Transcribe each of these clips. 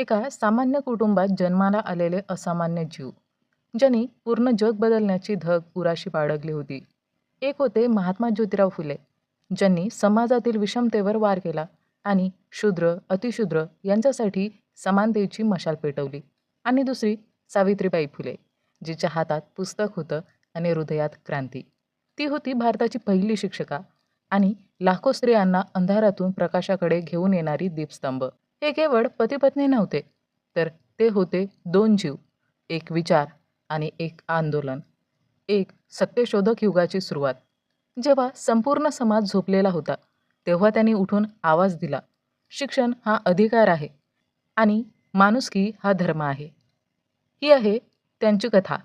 एका सामान्य कुटुंबात जन्माला आलेले असामान्य जीव ज्यांनी पूर्ण जग बदलण्याची धग उराशी बाळगली होती. एक होते महात्मा ज्योतिराव फुले ज्यांनी समाजातील विषमतेवर वार केला आणि शूद्र अतिशूद्र यांच्यासाठी समानतेची मशाल पेटवली. आणि दुसरी सावित्रीबाई फुले जिच्या हातात पुस्तक होतं आणि हृदयात क्रांती. ती होती भारताची पहिली शिक्षका आणि लाखो स्त्रियांना अंधारातून प्रकाशाकडे घेऊन येणारी दीपस्तंभ. हे केवळ पतीपत्नी नव्हते तर ते होते दोन जीव एक विचार आणि एक आंदोलन. एक सत्यशोधक युगाची सुरुवात. जेव्हा संपूर्ण समाज झोपलेला होता तेव्हा त्यांनी उठून आवाज दिला शिक्षण हा अधिकार आहे आणि माणुसकी हा धर्म आहे. ही आहे त्यांची कथा.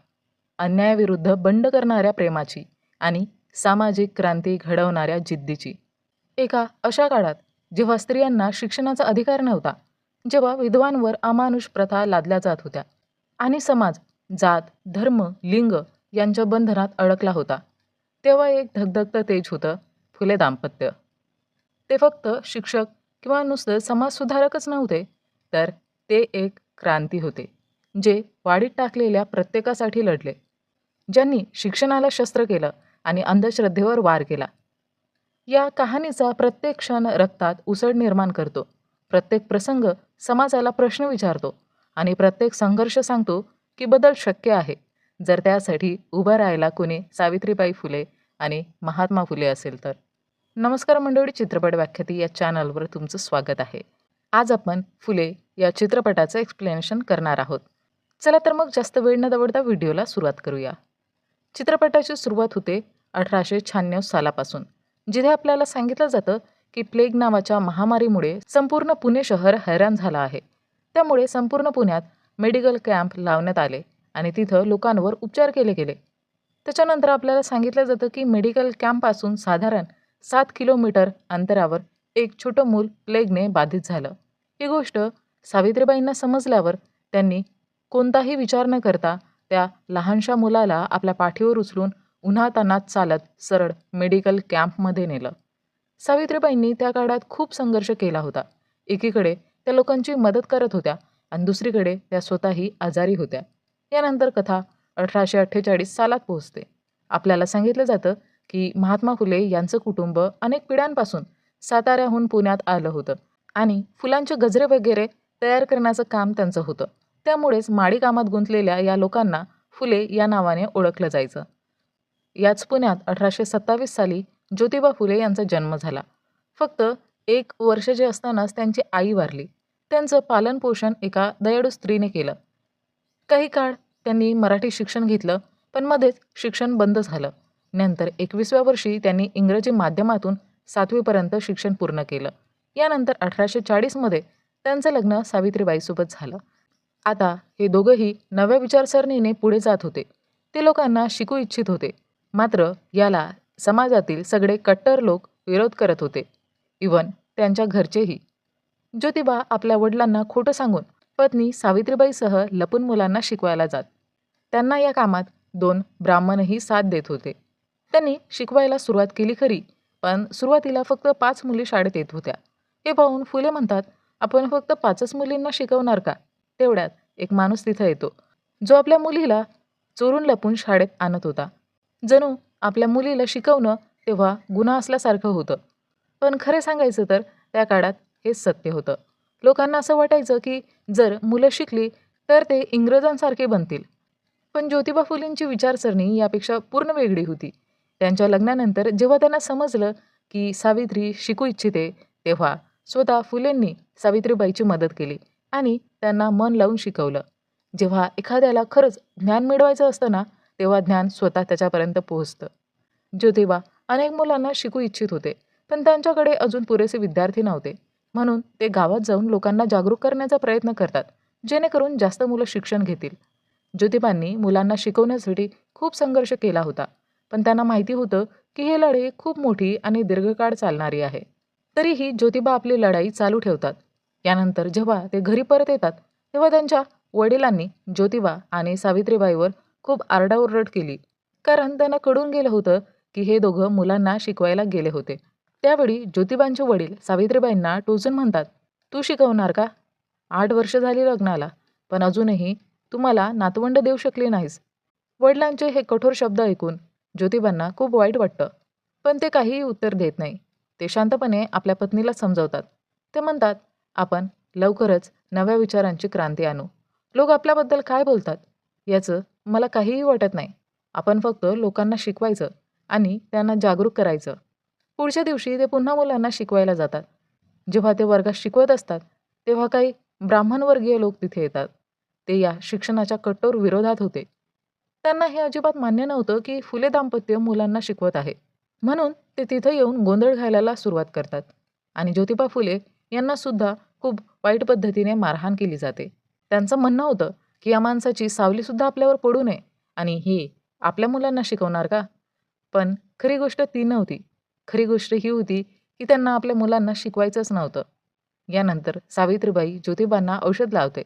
अन्यायाविरुद्ध बंड करणाऱ्या प्रेमाची आणि सामाजिक क्रांती घडवणाऱ्या जिद्दीची. एका अशा काळात जेव्हा स्त्रियांना शिक्षणाचा अधिकार नव्हता जेव्हा विधवांवर अमानुष प्रथा लादल्या जात होत्या आणि समाज जात धर्म लिंग यांच्या बंधनात अडकला होता तेव्हा एक धगधगतं तेज होतं फुले दाम्पत्य. ते फक्त शिक्षक किंवा नुसतं समाजसुधारकच नव्हते तर ते एक क्रांती होते जे वाढीत टाकलेल्या प्रत्येकासाठी लढले. ज्यांनी शिक्षणाला शस्त्र केलं आणि अंधश्रद्धेवर वार केला या कहाणीचा प्रत्येक क्षण रक्तात उसळ निर्माण करतो. प्रत्येक प्रसंग समाजाला प्रश्न विचारतो आणि प्रत्येक संघर्ष सांगतो की बदल शक्य आहे. जर त्यासाठी उभं राहायला कुणी सावित्रीबाई फुले आणि महात्मा फुले असेल तर. नमस्कार मंडळी चित्रपट व्याख्याती या चॅनलवर तुमचं स्वागत आहे. आज आपण फुले या चित्रपटाचं एक्सप्लेनेशन करणार आहोत. चला तर मग जास्त वेळ न दवडता व्हिडिओला सुरुवात करूया. चित्रपटाची सुरुवात होते अठराशे शहाण्णव सालापासून. जिथे आपल्याला सांगितलं जातं की प्लेग नावाच्या महामारीमुळे संपूर्ण पुणे शहर हैराण झालं आहे. त्यामुळे संपूर्ण पुण्यात मेडिकल कॅम्प लावण्यात आले आणि तिथं लोकांवर उपचार केले गेले. त्याच्यानंतर आपल्याला सांगितलं जातं की मेडिकल कॅम्पपासून साधारण सात किलोमीटर अंतरावर एक छोटं मूल प्लेगने बाधित झालं. ही गोष्ट सावित्रीबाईंना समजल्यावर त्यांनी कोणताही विचार न करता त्या लहानशा मुलाला आपल्या पाठीवर उचलून उन्हातानात चालत सरळ मेडिकल कॅम्पमध्ये नेलं. सावित्रीबाईंनी त्या काळात खूप संघर्ष केला होता. एकीकडे त्या लोकांची मदत करत होत्या आणि दुसरीकडे त्या स्वतःही आजारी होत्या. यानंतर कथा अठराशे अठ्ठेचाळीस सालात पोहोचते. आपल्याला सांगितलं जातं की महात्मा फुले यांचं कुटुंब अनेक पिढ्यांपासून साताऱ्याहून पुण्यात आलं होतं आणि फुलांचे गजरे वगैरे तयार करण्याचं काम त्यांचं होतं. त्यामुळेच माडी कामात गुंतलेल्या या लोकांना फुले या नावाने ओळखलं जायचं. याच पुण्यात अठराशे सत्तावीस साली ज्योतिबा फुले यांचा जन्म झाला. फक्त एक वर्षाचे असतानाच त्यांची आई वारली. त्यांचं पालनपोषण एका दयाळू स्त्रीने केलं. काही काळ त्यांनी मराठी शिक्षण घेतलं पण मध्येच शिक्षण बंद झालं. नंतर एकविसव्या वर्षी त्यांनी इंग्रजी माध्यमातून सातवीपर्यंत शिक्षण पूर्ण केलं. यानंतर अठराशे चाळीसमध्ये त्यांचं लग्न सावित्रीबाईसोबत झालं. आता हे दोघंही नव्या विचारसरणीने पुढे जात होते. ते लोकांना शिकू इच्छित होते. मात्र याला समाजातील सगळे कट्टर लोक विरोध करत होते. इवन त्यांच्या घरचेही. ज्योतिबा आपल्या वडिलांना खोटं सांगून पत्नी सावित्रीबाईसह लपून मुलांना शिकवायला जात. त्यांना या कामात दोन ब्राह्मणही साथ देत होते. त्यांनी शिकवायला सुरुवात केली खरी पण सुरुवातीला फक्त पाच मुली शाळेत येत होत्या. हे पाहून फुले म्हणतात आपण फक्त पाचच मुलींना शिकवणार का? तेवढ्यात एक माणूस तिथं येतो. जो आपल्या मुलीला चोरून लपून शाळेत आणत होता. जणू आपल्या मुलीला शिकवणं तेव्हा गुन्हा असल्यासारखं होतं. पण खरे सांगायचं तर त्या काळात हेच सत्य होतं. लोकांना असं वाटायचं की जर मुलं शिकली तर ते इंग्रजांसारखे बनतील. पण ज्योतिबा फुलेंची विचारसरणी यापेक्षा पूर्ण वेगळी होती. त्यांच्या लग्नानंतर जेव्हा त्यांना समजलं की सावित्री शिकू इच्छिते तेव्हा स्वतः फुलेंनी सावित्रीबाईची मदत केली आणि त्यांना मन लावून शिकवलं. जेव्हा एखाद्याला खरंच ज्ञान मिळवायचं असतं ना तेव्हा ज्ञान स्वतः त्याच्यापर्यंत पोहोचतं. ज्योतिबा अनेक मुलांना शिकू इच्छित होते पण त्यांच्याकडे अजून पुरेसे विद्यार्थी नव्हते. म्हणून ते गावात जाऊन लोकांना जागरूक करण्याचा प्रयत्न करतात जेणेकरून जास्त मुलं शिक्षण घेतील. ज्योतिबांनी मुलांना शिकवण्यासाठी खूप संघर्ष केला होता पण त्यांना माहिती होतं की हे लढाई खूप मोठी आणि दीर्घकाळ चालणारी आहे. तरीही ज्योतिबा आपली लढाई चालू ठेवतात. यानंतर जेव्हा ते घरी परत येतात तेव्हा त्यांच्या वडिलांनी ज्योतिबा आणि सावित्रीबाईवर खूप आरडाओरड केली. कारण त्यांना कळून गेलं होतं की हे दोघं मुलांना शिकवायला गेले होते. त्यावेळी ज्योतिबांचे वडील सावित्रीबाईंना टोचून म्हणतात तू शिकवणार का? आठ वर्ष झाली लग्नाला पण अजूनही तुम्हाला नातवंड देऊ शकली नाहीस. वडिलांचे हे कठोर शब्द ऐकून ज्योतिबांना खूप वाईट वाटतं. पण ते काहीही उत्तर देत नाही. ते शांतपणे आपल्या पत्नीला समजवतात. ते म्हणतात आपण लवकरच नव्या विचारांची क्रांती आणू. लोक आपल्याबद्दल काय बोलतात? याचं मला काहीही वाटत नाही. आपण फक्त लोकांना शिकवायचं आणि त्यांना जागरूक करायचं. पुढच्या दिवशी ते पुन्हा मुलांना शिकवायला जातात. जेव्हा ते वर्गात शिकवत असतात तेव्हा काही ब्राह्मणवर्गीय लोक तिथे येतात. ते या शिक्षणाच्या कठोर विरोधात होते. त्यांना हे अजिबात मान्य नव्हतं की फुले दाम्पत्य मुलांना शिकवत आहे. म्हणून ते तिथं येऊन गोंधळ घालायला सुरुवात करतात. आणि ज्योतिबा फुले यांना सुद्धा खूप वाईट पद्धतीने मारहाण केली जाते. त्यांचं म्हणणं होतं की या माणसाची सावलीसुद्धा आपल्यावर पडू नये आणि ही आपल्या मुलांना शिकवणार का? पण खरी गोष्ट ती नव्हती. खरी गोष्ट ही होती की त्यांना आपल्या मुलांना शिकवायचंच नव्हतं. यानंतर सावित्रीबाई ज्योतिबांना औषध लावते.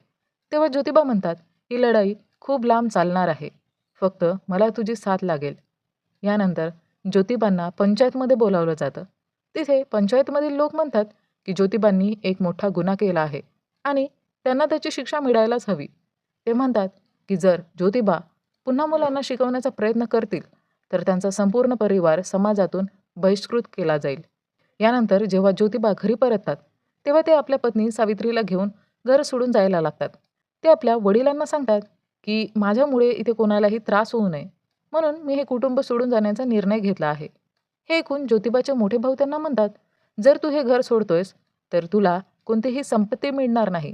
तेव्हा ज्योतिबा म्हणतात ही लढाई खूप लांब चालणार आहे. फक्त मला तुझी साथ लागेल. यानंतर ज्योतिबांना पंचायतमध्ये बोलावलं जातं. तिथे पंचायतमधील लोक म्हणतात की ज्योतिबांनी एक मोठा गुन्हा केला आहे आणि त्यांना त्याची शिक्षा मिळायलाच हवी. ते म्हणतात की जर ज्योतिबा पुन्हा मुलांना शिकवण्याचा प्रयत्न करतील तर त्यांचा संपूर्ण परिवार समाजातून बहिष्कृत केला जाईल. यानंतर जेव्हा ज्योतिबा घरी परततात तेव्हा ते आपल्या पत्नी सावित्रीला घेऊन घर सोडून जायला लागतात. ते आपल्या वडिलांना सांगतात की माझ्यामुळे इथे कोणालाही त्रास होऊ नये. म्हणून मी हे कुटुंब सोडून जाण्याचा निर्णय घेतला आहे. हे ऐकून ज्योतिबाचे मोठे भाऊ त्यांना म्हणतात जर तू हे घर सोडतोयस तर तुला कोणतीही संपत्ती मिळणार नाही.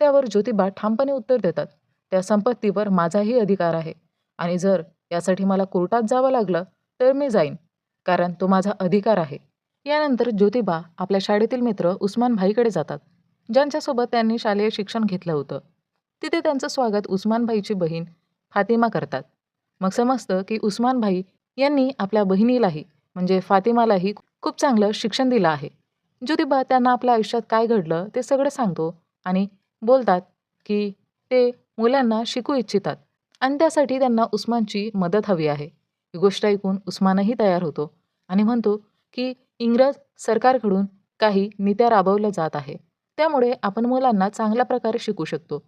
त्यावर ज्योतिबा ठामपणे उत्तर देतात. त्या संपत्तीवर माझाही अधिकार आहे. आणि जर यासाठी मला कोर्टात जावं लागलं तर मी जाईन कारण तो माझा अधिकार आहे. यानंतर ज्योतिबा आपल्या शाळेतील मित्र उस्मान भाईकडे जातात ज्यांच्यासोबत त्यांनी शालेय शिक्षण घेतलं होतं. तिथे त्यांचं स्वागत उस्मान भाईची बहीण फातिमा करतात. मग समजतं की उस्मान भाई यांनी आपल्या बहिणीलाही म्हणजे फातिमालाही खूप चांगलं शिक्षण दिलं आहे. ज्योतिबा त्यांना आपल्या आयुष्यात काय घडलं ते सगळं सांगतो आणि बोलतात की ते मुलांना शिकू इच्छितात आणि त्यासाठी त्यांना उस्मानची मदत हवी आहे. ही गोष्ट ऐकून उस्मानही तयार होतो आणि म्हणतो की इंग्रज सरकारकडून काही नीत्या राबवल्या जात आहे. त्यामुळे आपण मुलांना चांगल्या प्रकारे शिकू शकतो.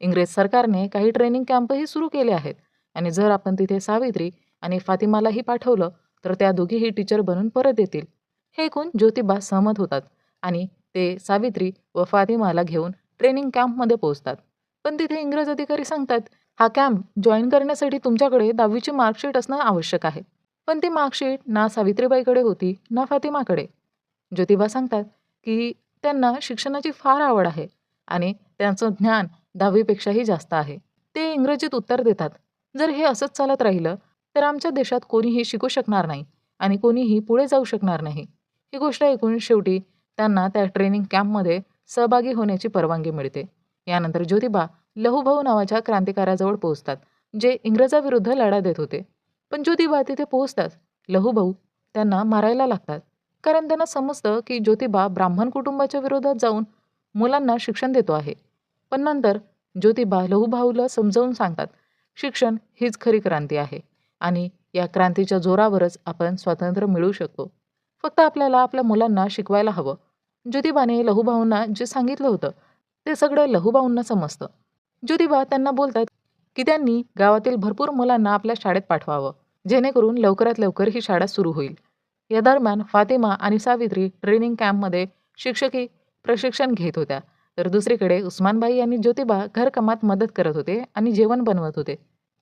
इंग्रज सरकारने काही ट्रेनिंग कॅम्पही सुरू केले आहेत आणि जर आपण तिथे सावित्री आणि फातिमालाही पाठवलं तर त्या दोघीही टीचर बनून परत येतील. हे ऐकून ज्योतिबा सहमत होतात आणि ते सावित्री व फातिमाला घेऊन ट्रेनिंग कॅम्पमध्ये पोहोचतात. पण तिथे इंग्रज अधिकारी सांगतात हा कॅम्प जॉईन करण्यासाठी तुमच्याकडे दहावीची मार्कशीट असणं आवश्यक आहे. पण ती मार्कशीट ना सावित्रीबाईकडे होती ना फातिमाकडे. ज्योतिबा सांगतात की त्यांना शिक्षणाची फार आवड आहे आणि त्यांचं ज्ञान दहावीपेक्षाही जास्त आहे. ते इंग्रजीत उत्तर देतात जर हे असंच चालत राहिलं तर आमच्या देशात कोणीही शिकू शकणार नाही आणि कोणीही पुढे जाऊ शकणार नाही. ही गोष्ट ऐकून शेवटी त्यांना त्या ट्रेनिंग कॅम्पमध्ये सहभागी होण्याची परवानगी मिळते. यानंतर ज्योतिबा लहूभाऊ नावाच्या क्रांतिकाराजवळ पोहोचतात जे इंग्रजाविरुद्ध लढा देत होते. पण ज्योतिबा तिथे पोहोचतात. लहूभाऊ त्यांना मारायला लागतात. कारण त्यांना समजतं की ज्योतिबा ब्राह्मण कुटुंबाच्या विरोधात जाऊन मुलांना शिक्षण देतो आहे. पण नंतर ज्योतिबा लहूभाऊला समजावून सांगतात शिक्षण हीच खरी क्रांती आहे आणि या क्रांतीच्या जोरावरच आपण स्वातंत्र्य मिळवू शकतो. फक्त आपल्याला आपल्या मुलांना शिकवायला हवं. ज्योतिबाने लहूभाऊंना जे सांगितलं होतं ते सगळं लहूबाऊंना समजतं. ज्योतिबा त्यांना बोलतात की त्यांनी गावातील भरपूर मुलांना आपल्या शाळेत पाठवावं जेणेकरून लवकरात लवकर ही शाळा सुरू होईल. या दरम्यान फातिमा आणि सावित्री ट्रेनिंग कॅम्पमध्ये शिक्षकी प्रशिक्षण घेत होत्या. तर दुसरीकडे उस्मानबाई आणि ज्योतिबा घरकामात मदत करत होते आणि जेवण बनवत होते.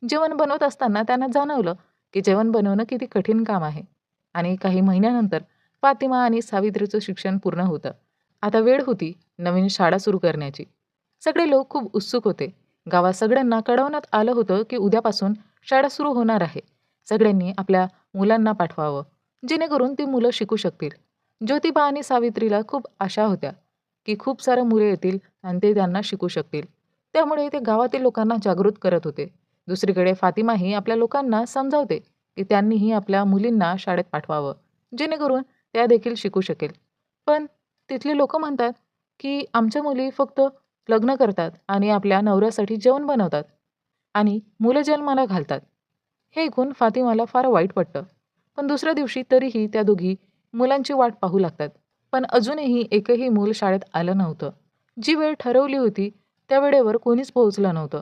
जेवण बनवत असताना त्यांना जाणवलं की जेवण बनवणं किती कठीण काम आहे. आणि काही महिन्यानंतर फातिमा आणि सावित्रीचं शिक्षण पूर्ण होतं. आता वेळ होती नवीन शाळा सुरू करण्याची. सगळे लोक खूप उत्सुक होते. गावात सगळ्यांना कळवण्यात आलं होतं की उद्यापासून शाळा सुरू होणार आहे. सगळ्यांनी आपल्या मुलांना पाठवावं. जेणेकरून ती मुलं शिकू शकतील. ज्योतिबा आणि सावित्रीला खूप आशा होत्या की खूप सारं मुले येतील आणि ते त्यांना शिकू शकतील. त्यामुळे ते गावातील लोकांना जागृत करत होते. दुसरीकडे फातिमाही आपल्या लोकांना समजावते की त्यांनीही आपल्या मुलींना शाळेत पाठवावं. जेणेकरून त्या देखील शिकू शकेल. पण तिथली लोक म्हणतात की आमच्या मुली फक्त लग्न करतात आणि आपल्या नवऱ्यासाठी जेवण बनवतात आणि मुलं जन्माला घालतात. हे ऐकून फातिमाला फार वाईट वाटतं. पण दुसऱ्या दिवशी तरीही त्या दोघी मुलांची वाट पाहू लागतात. पण अजूनही एकही मूल शाळेत आलं नव्हतं. जी वेळ ठरवली होती त्या वेळेवर कोणीच पोहोचलं नव्हतं.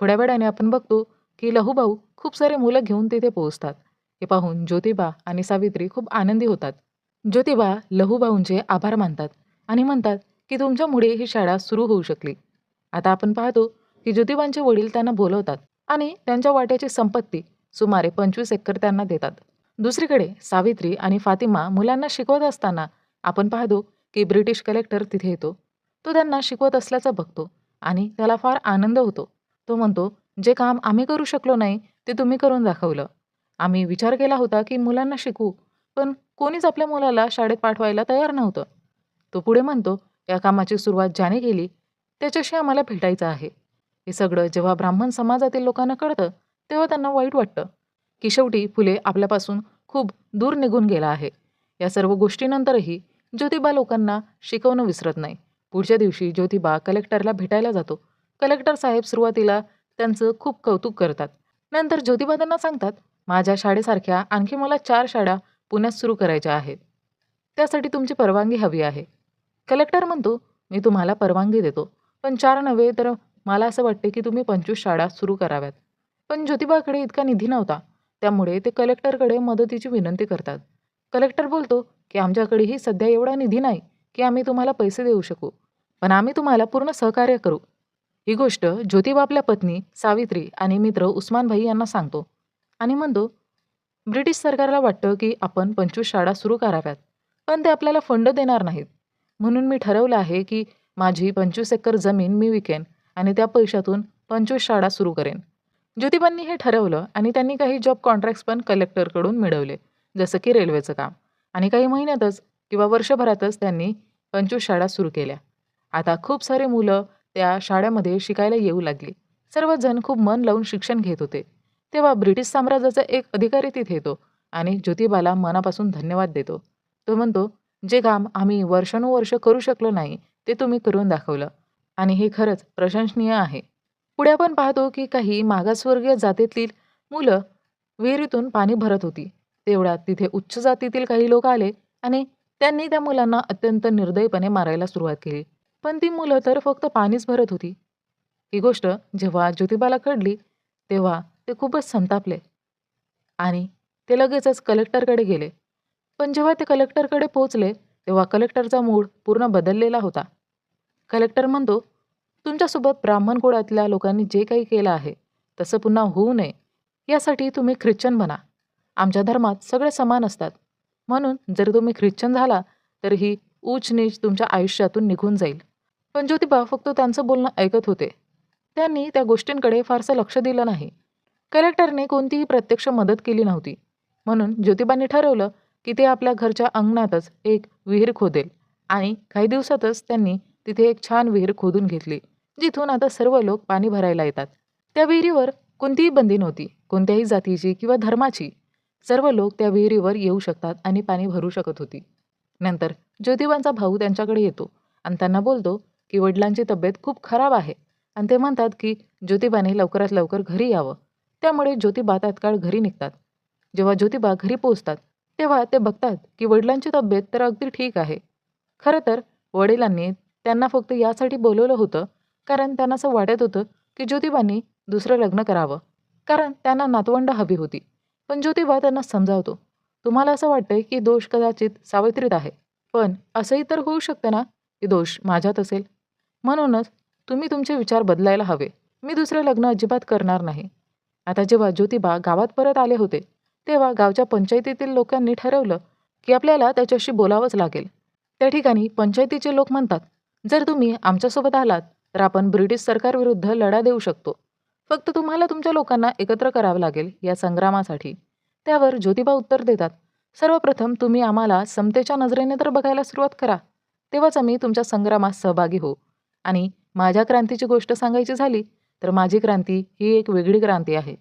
थोड्या वेळाने आपण बघतो की लहूभाऊ खूप सारे मुलं घेऊन तिथे पोहोचतात. हे पाहून ज्योतिबा आणि सावित्री खूप आनंदी होतात. ज्योतिबा लहूभाऊंचे आभार मानतात आणि म्हणतात की तुमच्यामुळे ही शाळा सुरू होऊ शकली. आता आपण पाहतो की ज्योतिबांचे वडील त्यांना बोलवतात आणि त्यांच्या वाट्याची संपत्ती सुमारे पंचवीस एकर त्यांना देतात. दुसरीकडे सावित्री आणि फातिमा मुलांना शिकवत असताना आपण पाहतो की ब्रिटिश कलेक्टर तिथे येतो. तो त्यांना शिकवत असल्याचं बघतो आणि त्याला फार आनंद होतो. तो म्हणतो जे काम आम्ही करू शकलो नाही ते तुम्ही करून दाखवलं. आम्ही विचार केला होता की मुलांना शिकवू पण कोणीच आपल्या मुलाला शाळेत पाठवायला तयार नव्हतं. तो पुढे म्हणतो या कामाची सुरुवात ज्याने केली त्याच्याशी आम्हाला भेटायचं आहे. हे सगळं जेव्हा ब्राह्मण समाजातील लोकांना कळतं तेव्हा त्यांना वाईट वाटतं की शेवटी फुले आपल्यापासून खूप दूर निघून गेला आहे. या सर्व गोष्टीनंतरही ज्योतिबा लोकांना शिकवणं विसरत नाही. पुढच्या दिवशी ज्योतिबा कलेक्टरला भेटायला जातो. कलेक्टर साहेब सुरुवातीला त्यांचं खूप कौतुक करतात. नंतर ज्योतिबा त्यांना सांगतात माझ्या शाळेसारख्या आणखी मला चार शाळा पुण्यात सुरू करायच्या आहेत. त्यासाठी तुमची परवानगी हवी आहे. कलेक्टर म्हणतो मी तुम्हाला परवानगी देतो. पण चार नव्हे तर मला असं वाटते की तुम्ही पंचवीस शाळा सुरू कराव्यात. पण ज्योतिबाकडे इतका निधी नव्हता. त्यामुळे ते कलेक्टरकडे मदतीची विनंती करतात. कलेक्टर बोलतो की आमच्याकडेही सध्या एवढा निधी नाही की आम्ही तुम्हाला पैसे देऊ शकू पण आम्ही तुम्हाला पूर्ण सहकार्य करू. ही गोष्ट ज्योतिबा आपल्या पत्नी सावित्री आणि मित्र उस्मानभाई यांना सांगतो. आणि म्हणतो ब्रिटिश सरकारला वाटतं की आपण पंचवीस शाळा सुरू कराव्यात पण ते आपल्याला फंड देणार नाहीत. म्हणून मी ठरवलं आहे की माझी पंचवीस एकर जमीन मी विकेन आणि त्या पैशातून पंचवीस शाळा सुरू करेन. ज्योतिबांनी हे ठरवलं आणि त्यांनी काही जॉब कॉन्ट्रॅक्ट्स पण कलेक्टरकडून मिळवले जसं की रेल्वेचं काम. आणि काही महिन्यातच किंवा वर्षभरातच त्यांनी पंचवीस शाळा सुरू केल्या. आता खूप सारे मुलं त्या शाळेमध्ये शिकायला येऊ लागली. सर्वजण खूप मन लावून शिक्षण घेत होते. तेव्हा ब्रिटिश साम्राज्याचा एक अधिकारी तिथे येतो आणि ज्योतिबाला मनापासून धन्यवाद देतो. तो म्हणतो जे काम आम्ही वर्षानुवर्ष करू शकलो नाही ते तुम्ही करून दाखवलं. आणि हे खरंच प्रशंसनीय आहे. पुढे आपण पाहतो की काही मागासवर्गीय जातीतील मुलं विहिरीतून पाणी भरत होती. तेवढ्यात तिथे उच्च जातीतील काही लोक आले आणि त्यांनी त्या मुलांना अत्यंत निर्दयीपणे मारायला सुरुवात केली. पण ती मुलं तर फक्त पाणीच भरत होती. ही गोष्ट जेव्हा ज्योतिबाला कळली तेव्हा ते खूपच संतापले. आणि ते लगेचच कलेक्टरकडे गेले. पण जेव्हा ते कलेक्टरकडे पोहोचले तेव्हा कलेक्टरचा मूड पूर्ण बदललेला होता. कलेक्टर म्हणतो तुमच्यासोबत ब्राह्मण कुळातल्या लोकांनी जे काही केलं आहे तसं पुन्हा होऊ नये. यासाठी तुम्ही ख्रिश्चन बना. आमच्या धर्मात सगळे समान असतात. म्हणून जर तुम्ही ख्रिश्चन झाला तर ही ऊच नीच तुमच्या आयुष्यातून निघून जाईल. पण ज्योतिबा फक्त त्यांचं बोलणं ऐकत होते. त्यांनी त्या गोष्टींकडे फारसं लक्ष दिलं नाही. कलेक्टरने कोणतीही प्रत्यक्ष मदत केली नव्हती. म्हणून ज्योतिबांनी ठरवलं की ते आपल्या घरच्या अंगणातच एक विहीर खोदेल. आणि काही दिवसातच त्यांनी तिथे एक छान विहीर खोदून घेतली जिथून आता सर्व लोक पाणी भरायला येतात. त्या विहिरीवर कोणतीही बंदी नव्हती कोणत्याही जातीची किंवा धर्माची. सर्व लोक त्या विहिरीवर येऊ शकतात आणि पाणी भरू शकत होती. नंतर ज्योतिबांचा भाऊ त्यांच्याकडे येतो आणि त्यांना बोलतो की वडिलांची तब्येत खूप खराब आहे. आणि ते म्हणतात की ज्योतिबाने लवकरात लवकर घरी यावं. त्यामुळे ज्योतिबा तात्काळ घरी निघतात. जेव्हा ज्योतिबा घरी पोहोचतात तेव्हा ते बघतात की वडिलांची तब्येत तर अगदी ठीक आहे. खरं तर वडिलांनी त्यांना फक्त यासाठी बोलवलं होतं कारण त्यांना असं वाटत होतं की ज्योतिबांनी दुसरं लग्न करावं. कारण त्यांना नातवंड हवी होती. पण ज्योतिबा त्यांना समजावतो. तुम्हाला असं वाटतंय की दोष कदाचित सावित्रीत आहे. पण असंही तर होऊ शकतं ना की दोष माझ्यात असेल? म्हणूनच तुम्ही तुमचे विचार बदलायला हवे. मी दुसरं लग्न अजिबात करणार नाही. आता जेव्हा ज्योतिबा गावात परत आले होते तेव्हा गावच्या पंचायतीतील लोकांनी ठरवलं की आपल्याला त्याच्याशी बोलावंच लागेल. त्या ठिकाणी पंचायतीचे लोक म्हणतात जर तुम्ही आमच्यासोबत आलात तर आपण ब्रिटिश सरकारविरुद्ध लढा देऊ शकतो. फक्त तुम्हाला तुमच्या लोकांना एकत्र करावं लागेल या संग्रामासाठी. त्यावर ज्योतिबा उत्तर देतात सर्वप्रथम तुम्ही आम्हाला समतेच्या नजरेने तर बघायला सुरुवात करा. तेव्हाच आम्ही तुमच्या संग्रामात सहभागी होऊ. आणि माझ्या क्रांतीची गोष्ट सांगायची झाली तर माझी क्रांती ही एक वेगळी क्रांती आहे.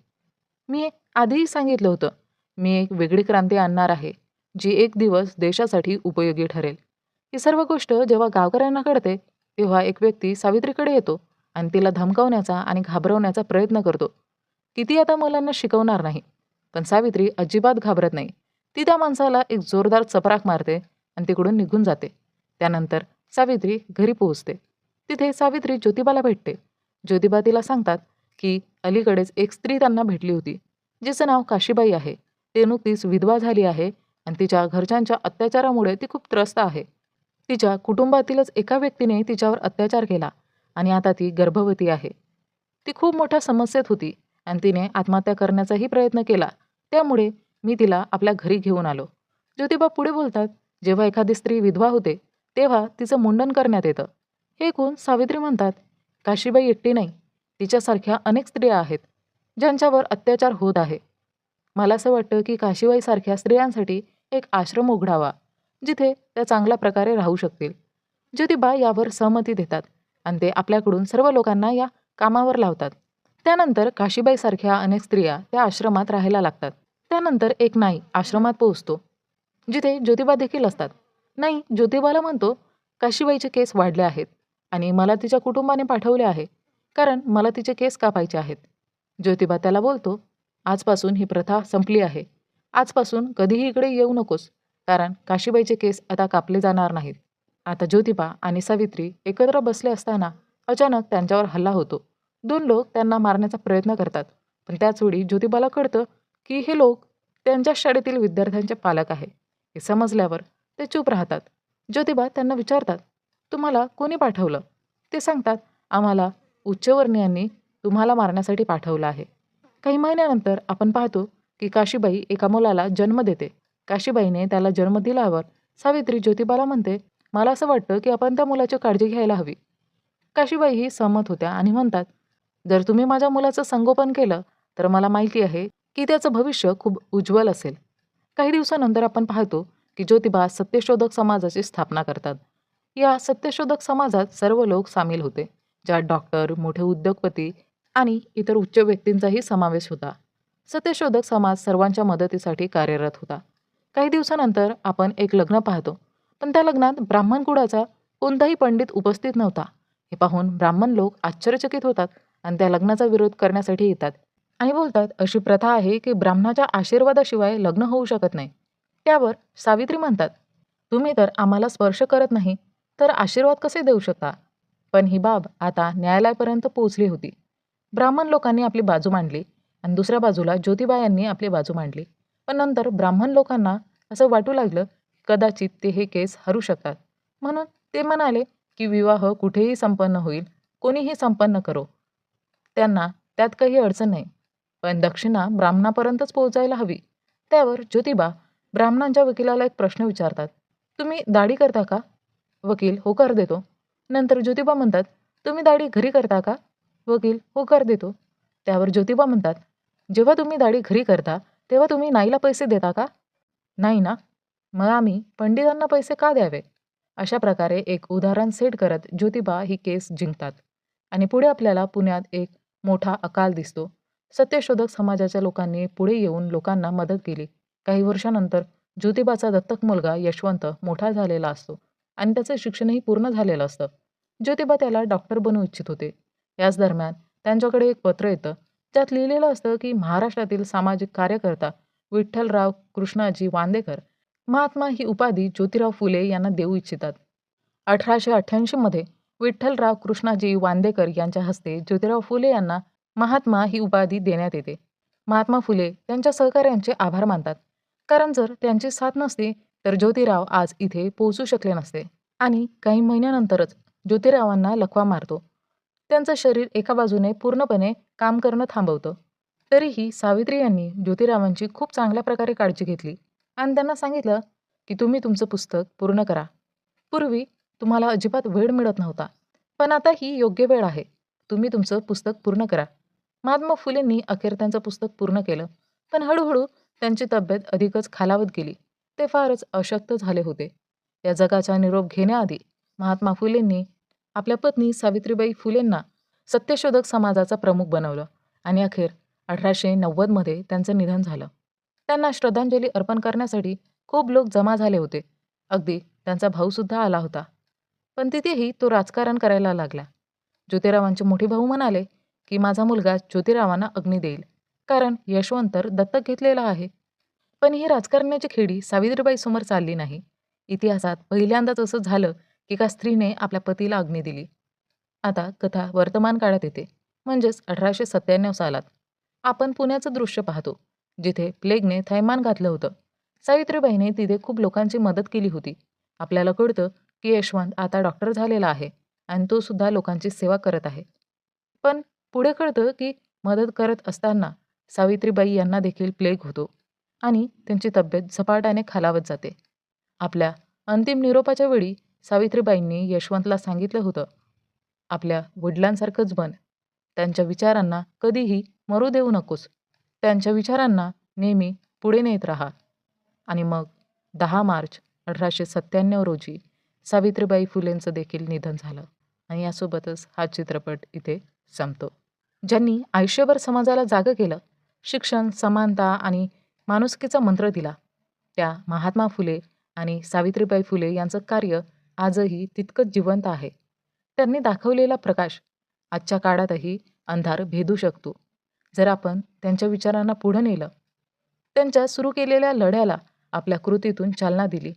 मी आधीही सांगितलं होतं मी एक वेगळी क्रांती आणणार आहे जी एक दिवस देशासाठी उपयोगी ठरेल. ही सर्व गोष्ट जेव्हा गावकऱ्यांना कळते तेव्हा एक व्यक्ती सावित्रीकडे येतो आणि तिला धमकावण्याचा आणि घाबरवण्याचा प्रयत्न करतो. की ती आता मुलांना शिकवणार नाही पण सावित्री अजिबात घाबरत नाही. ती त्या माणसाला एक जोरदार चपराक मारते आणि तिकडून निघून जाते. त्यानंतर सावित्री घरी पोहोचते. तिथे सावित्री ज्योतिबाला भेटते. ज्योतिबा तिला सांगतात की अलीकडेच एक स्त्री त्यांना भेटली होती जिचं नाव काशीबाई आहे. ती नुकतीच विधवा झाली आहे आणि तिच्या घरच्यांच्या अत्याचारामुळे ती खूप त्रस्त आहे. तिच्या कुटुंबातीलच एका व्यक्तीने तिच्यावर अत्याचार केला आणि आता ती गर्भवती आहे. ती खूप मोठ्या समस्येत होती आणि तिने आत्महत्या करण्याचाही प्रयत्न केला. त्यामुळे मी तिला आपल्या घरी घेऊन आलो. ज्योतिबा पुढे बोलतात जेव्हा एखादी स्त्री विधवा होते तेव्हा तिचं मुंडन करण्यात येतं. हे ऐकून सावित्री म्हणतात काशीबाई एकटी नाही तिच्यासारख्या अनेक स्त्रिया आहेत ज्यांच्यावर अत्याचार होत आहे. मला असं वाटतं की काशीबाईसारख्या स्त्रियांसाठी एक आश्रम उघडावा जिथे त्या चांगल्या प्रकारे राहू शकतील. ज्योतिबा यावर सहमती देतात आणि ते आपल्याकडून सर्व लोकांना या कामावर लावतात. त्यानंतर काशीबाईसारख्या अनेक स्त्रिया त्या आश्रमात राहायला लागतात. त्यानंतर एक नाई आश्रमात पोहोचतो जिथे ज्योतिबा देखील असतात. नाही ज्योतिबाला म्हणतो काशीबाईचे केस वाढले आहेत आणि मला तिच्या कुटुंबाने पाठवले आहे कारण मला तिचे केस कापायचे आहेत. ज्योतिबा त्याला बोलतो आजपासून ही प्रथा संपली आहे. आजपासून कधीही इकडे येऊ नकोस कारण काशीबाईचे केस आता कापले जाणार नाहीत. आता ज्योतिबा आणि सावित्री एकत्र बसले असताना अचानक त्यांच्यावर हल्ला होतो. दोन लोक त्यांना मारण्याचा प्रयत्न करतात पण त्याचवेळी ज्योतिबाला कळतं की हे लोक त्यांच्या शाळेतील विद्यार्थ्यांचे पालक आहे. हे समजल्यावर ते चूप राहतात. ज्योतिबा त्यांना विचारतात तुम्हाला कोणी पाठवलं? ते सांगतात आम्हाला उच्चवर्णीयांनी तुम्हाला मारण्यासाठी पाठवलं आहे. काही महिन्यानंतर आपण पाहतो की काशीबाई एका मुलाला जन्म देते. काशीबाईने त्याला जन्म दिल्यावर सावित्री ज्योतिबाला म्हणते मला असं वाटतं की आपण त्या मुलाची काळजी घ्यायला हवी. काशीबाई ही सहमत होत्या आणि म्हणतात जर तुम्ही माझ्या मुलाचं संगोपन केलं तर मला माहिती आहे की त्याचं भविष्य खूप उज्ज्वल असेल. काही दिवसानंतर आपण पाहतो की ज्योतिबा सत्यशोधक समाजाची स्थापना करतात. या सत्यशोधक समाजात सर्व लोक सामील होते ज्यात डॉक्टर मोठे उद्योगपती आणि इतर उच्च व्यक्तींचाही समावेश होता. सत्यशोधक समाज सर्वांच्या मदतीसाठी कार्यरत होता. काही दिवसानंतर आपण एक लग्न पाहतो. पण त्या लग्नात ब्राह्मण कुळाचा कोणताही पंडित उपस्थित नव्हता. हे पाहून ब्राह्मण लोक आश्चर्यचकित होतात आणि त्या लग्नाचा विरोध करण्यासाठी येतात. आणि बोलतात अशी प्रथा आहे की ब्राह्मणाच्या आशीर्वादाशिवाय लग्न होऊ शकत नाही. त्यावर सावित्री म्हणतात तुम्ही तर आम्हाला स्पर्श करत नाही तर आशीर्वाद कसे देऊ शकता? पण ही बाब आता न्यायालयापर्यंत पोहोचली होती. ब्राह्मण लोकांनी आपली बाजू मांडली आणि दुसऱ्या बाजूला ज्योतिबा यांनी आपली बाजू मांडली. पण नंतर ब्राह्मण लोकांना असं वाटू लागलं कदाचित ते हे केस हरू शकतात. म्हणून ते म्हणाले की विवाह कुठेही संपन्न होईल कोणीही संपन्न करो. त्यांना त्यात काही अडचण नाही पण दक्षिणा ब्राह्मणापर्यंतच पोहोचायला हवी. त्यावर ज्योतिबा ब्राह्मणांच्या वकिलाला एक प्रश्न विचारतात तुम्ही दाढी करता का? वकील होकार देतो. नंतर ज्योतिबा म्हणतात तुम्ही दाढी घरी करता का? वकील होकार देतो. त्यावर ज्योतिबा म्हणतात जेव्हा तुम्ही दाढी घरी करता तेव्हा तुम्ही नाईला पैसे देता का? नाही ना. मग आम्ही पंडितांना पैसे का द्यावे? अशा प्रकारे एक उदाहरण सेट करत ज्योतिबा ही केस जिंकतात. आणि पुढे आपल्याला पुण्यात एक मोठा अकाल दिसतो. सत्यशोधक समाजाच्या लोकांनी पुढे येऊन लोकांना मदत केली. काही वर्षानंतर ज्योतिबाचा दत्तक मुलगा यशवंत मोठा झालेला असतो आणि त्याचं शिक्षणही पूर्ण झालेलं असतं. ज्योतिबा त्याला डॉक्टर बनू इच्छित होते. याच दरम्यान त्यांच्याकडे एक पत्र येतं. त्यात लिहिलेलं असतं की महाराष्ट्रातील सामाजिक कार्यकर्ता विठ्ठलराव कृष्णाजी वांदेकर महात्मा ही उपाधी ज्योतिराव फुले यांना देऊ इच्छितात. अठराशे अठ्ठ्याऐंशीमध्ये विठ्ठलराव कृष्णाजी वांदेकर यांच्या हस्ते ज्योतिराव फुले यांना महात्मा ही उपाधी देण्यात येते. महात्मा फुले त्यांच्या सहकार्यांचे आभार मानतात. कारण जर त्यांची साथ नसती तर ज्योतिराव आज इथे पोहोचू शकले नसते. आणि काही महिन्यानंतरच ज्योतिरावांना लखवा मारतो. त्यांचं शरीर एका बाजूने पूर्णपणे काम करणं थांबवतं. तरीही सावित्री यांनी ज्योतिरावांची खूप चांगल्या प्रकारे काळजी घेतली आणि त्यांना सांगितलं की तुम्ही तुमचं पुस्तक पूर्ण करा. पूर्वी तुम्हाला अजिबात वेळ मिळत नव्हता पण आता ही योग्य वेळ आहे. तुम्ही तुमचं पुस्तक पूर्ण करा. महात्मा फुलेंनी अखेर त्यांचं पुस्तक पूर्ण केलं पण हळूहळू त्यांची तब्येत अधिकच खालावत गेली. ते फारच अशक्त झाले होते. या जगाचा निरोप घेण्याआधी महात्मा फुलेंनी आपल्या पत्नी सावित्रीबाई फुलेंना सत्यशोधक समाजाचा प्रमुख बनवलं आणि अखेर अठराशे नव्वदमध्ये त्यांचं निधन झालं. त्यांना श्रद्धांजली अर्पण करण्यासाठी खूप लोक जमा झाले होते. अगदी त्यांचा भाऊसुद्धा आला होता. पण तिथेही तो राजकारण करायला लागला. ज्योतिरावांचे मोठे भाऊ म्हणाले की माझा मुलगा ज्योतिरावांना अग्नी देईल. कारण यशवंतर दत्तक घेतलेला आहे. पण ही राजकारण्याची खेडी सावित्रीबाई समोर चालली नाही. इतिहासात पहिल्यांदाच असं झालं एका स्त्रीने आपल्या पतीला अग्नी दिली. आता कथा वर्तमान काळात येते. म्हणजेच अठराशे सत्त्याण्णव सालात. आपण पुण्याचं दृश्य पाहतो जिथे प्लेगने थैमान घातलं होतं. सावित्रीबाईने तिथे खूप लोकांची मदत केली होती. आपल्याला कळतं की यशवंत आता डॉक्टर झालेला आहे आणि तो सुद्धा लोकांची सेवा करत आहे. पण पुढे कळतं की मदत करत असताना सावित्रीबाई यांना देखील प्लेग होतो आणि त्यांची तब्येत झपाट्याने खालावत जाते. आपल्या अंतिम निरोपाच्या वेळी सावित्रीबाईंनी यशवंतला सांगितलं होतं आपल्या वडिलांसारखंच बन. त्यांच्या विचारांना कधीही मरू देऊ नकोस. त्यांच्या विचारांना नेहमी पुढे नेत राहा. आणि मग दहा मार्च अठराशे सत्त्याण्णव रोजी सावित्रीबाई फुलेंचं देखील निधन झालं. आणि यासोबतच हा चित्रपट इथे संपतो. ज्यांनी आयुष्यभर समाजाला जागं केलं शिक्षण समानता आणि माणुसकीचा मंत्र दिला त्या महात्मा फुले आणि सावित्रीबाई फुले यांचं कार्य आजही तितकंच जिवंत आहे. त्यांनी दाखवलेला प्रकाश आजच्या काळातही अंधार भेदू शकतो. जर आपण त्यांच्या विचारांना पुढं नेलं त्यांच्या सुरू केलेल्या लढ्याला आपल्या कृतीतून चालना दिली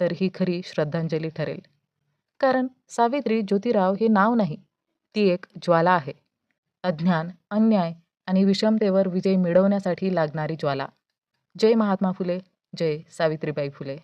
तर ही खरी श्रद्धांजली ठरेल. कारण सावित्री ज्योतिराव हे नाव नाही ती एक ज्वाला आहे. अज्ञान अन्याय आणि विषमतेवर विजय मिळवण्यासाठी लागणारी ज्वाला. जय महात्मा फुले जय सावित्रीबाई फुले.